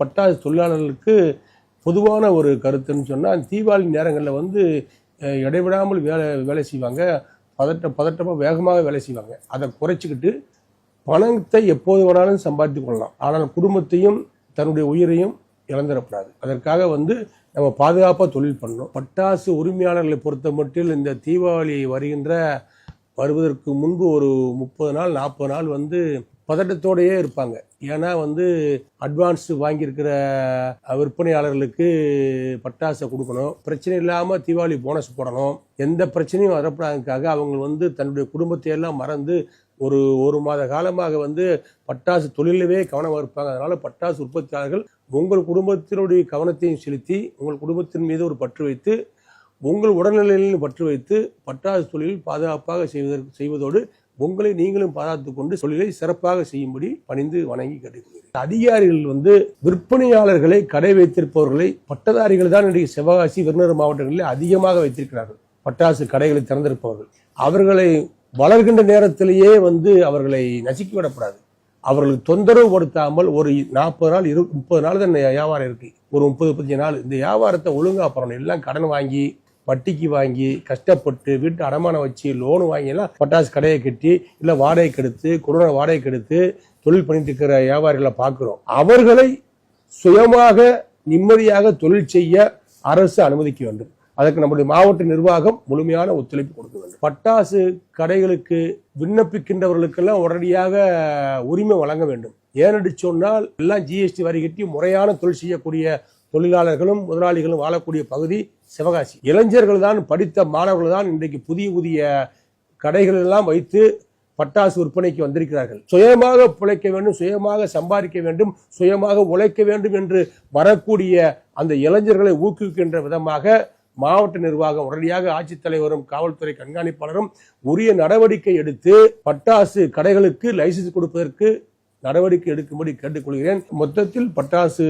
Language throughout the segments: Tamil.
பட்டாசு தொழிலாளர்களுக்கு பொதுவான ஒரு கருத்துன்னு சொன்னால் தீபாவளி நேரங்களில் வந்து இடைவிடாமல் வேலை வேலை செய்வாங்க. பதட்ட பதட்டமாக வேகமாக வேலை செய்வாங்க. அதை குறைச்சிக்கிட்டு பணத்தை எப்போது வேணாலும் சம்பாதித்து கொள்ளலாம். ஆனால் குடும்பத்தையும் தன்னுடைய உயிரையும் இழந்துடக்கூடாது. அதற்காக வந்து நம்ம பாதுகாப்பாக தொழில் பண்ணணும். பட்டாசு உரிமையாளர்களை பொறுத்த மட்டில் இந்த தீபாவளி வருகின்ற வருவதற்கு முன்பு ஒரு முப்பது நாள் நாற்பது நாள் வந்து பதட்டத்தோடயே இருப்பாங்க. ஏன்னா வந்து அட்வான்ஸ் வாங்கியிருக்கிற விற்பனையாளர்களுக்கு பட்டாசை கொடுக்கணும். பிரச்சனை இல்லாமல் தீபாவளி போனஸ் போடணும். எந்த பிரச்சனையும் வரப்படாததுக்காக அவங்க வந்து தன்னுடைய குடும்பத்தை எல்லாம் மறந்து ஒரு ஒரு மாத காலமாக வந்து பட்டாசு தொழிலவே கவனமாக இருப்பாங்க. அதனால பட்டாசு உற்பத்தியாளர்கள் உங்கள் குடும்பத்தினுடைய கவனத்தையும் செலுத்தி உங்கள் குடும்பத்தின் மீது ஒரு பற்று வைத்து உங்கள் உடல்நிலையிலும் பற்று வைத்து பட்டாசு தொழிலில் பாதுகாப்பாக செய்வதற்கு செய்வதோடு உங்களை நீங்களும் பாராத்து கொண்டு தொழிலை சிறப்பாக செய்யும்படி பணிந்து வணங்கி கேட்டுக்கொள்கிறேன். அதிகாரிகள் வந்து விற்பனையாளர்களை கடை வைத்திருப்பவர்களை பட்டதாரிகள் தான் இன்றைக்கு சிவகாசி விருதுநகர் மாவட்டங்களில் அதிகமாக வைத்திருக்கிறார்கள். பட்டாசு கடைகளை திறந்திருப்பவர்கள். அவர்களை வளர்கின்ற நேரத்திலேயே வந்து அவர்களை நசுக்கி விடப்படாது. அவர்களுக்கு தொந்தரவு கொடுத்தாமல் ஒரு நாற்பது நாள் இரு முப்பது நாள் தான் வியாபாரம் இருக்கு. ஒரு முப்பது முப்பத்தஞ்சு நாள். இந்த வியாபாரத்தை ஒழுங்கா பண்ணணும். எல்லாம் கடன் வாங்கி வட்டிக்கு வாங்கி கஷ்டப்பட்டு வீட்டு அடமானம் வச்சு லோனு வாங்கி எல்லாம் பட்டாசு கடையை கட்டி இல்லை வாடகைக்கு எடுத்து கொரோனா வாடகைக்கு எடுத்து தொழில் பண்ணிட்டு இருக்கிற வியாபாரிகளை பார்க்குறோம். அவர்களை சுயமாக நிம்மதியாக தொழில் செய்ய அரசு அனுமதிக்க வேண்டும். அதற்கு நம்முடைய மாவட்ட நிர்வாகம் முழுமையான ஒத்துழைப்பு கொடுக்க வேண்டும். பட்டாசு கடைகளுக்கு விண்ணப்பிக்கின்றவர்களுக்கெல்லாம் உடனடியாக உரிமை வழங்க வேண்டும். ஏனென்று சொன்னால் எல்லாம் ஜிஎஸ்டி வரி கட்டி முறையான தொழில் செய்யக்கூடிய தொழிலாளர்களும் முதலாளிகளும் வாழக்கூடிய பகுதி சிவகாசி. இளைஞர்கள் தான் படித்த மாணவர்கள் தான் இன்றைக்கு புதிய புதிய கடைகள் எல்லாம் வைத்து பட்டாசு விற்பனைக்கு வந்திருக்கிறார்கள். சுயமாக பிழைக்க வேண்டும் சுயமாக சம்பாதிக்க வேண்டும் சுயமாக உழைக்க வேண்டும் என்று வரக்கூடிய அந்த இளைஞர்களை ஊக்குவிக்கின்ற விதமாக மாவட்ட நிர்வாகம் உடனடியாக ஆட்சித்தலைவரும் காவல்துறை கண்காணிப்பாளரும் உரிய நடவடிக்கை எடுத்து பட்டாசு கடைகளுக்கு லைசன்ஸ் கொடுப்பதற்கு நடவடிக்கை எடுக்கும்படி கேட்டுக்கொள்கிறேன். மொத்தத்தில் பட்டாசு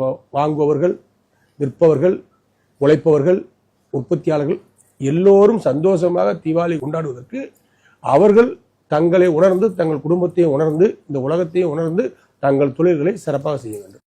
வா- வாங்குபவர்கள் விற்பவர்கள் உழைப்பவர்கள் உற்பத்தியாளர்கள் எல்லோரும் சந்தோஷமாக தீபாவளி கொண்டாடுவதற்கு அவர்கள் தங்களை உணர்ந்து தங்கள் குடும்பத்தையும் உணர்ந்து இந்த உலகத்தையும் உணர்ந்து தங்கள் தொழில்களை சிறப்பாக செய்ய வேண்டும்.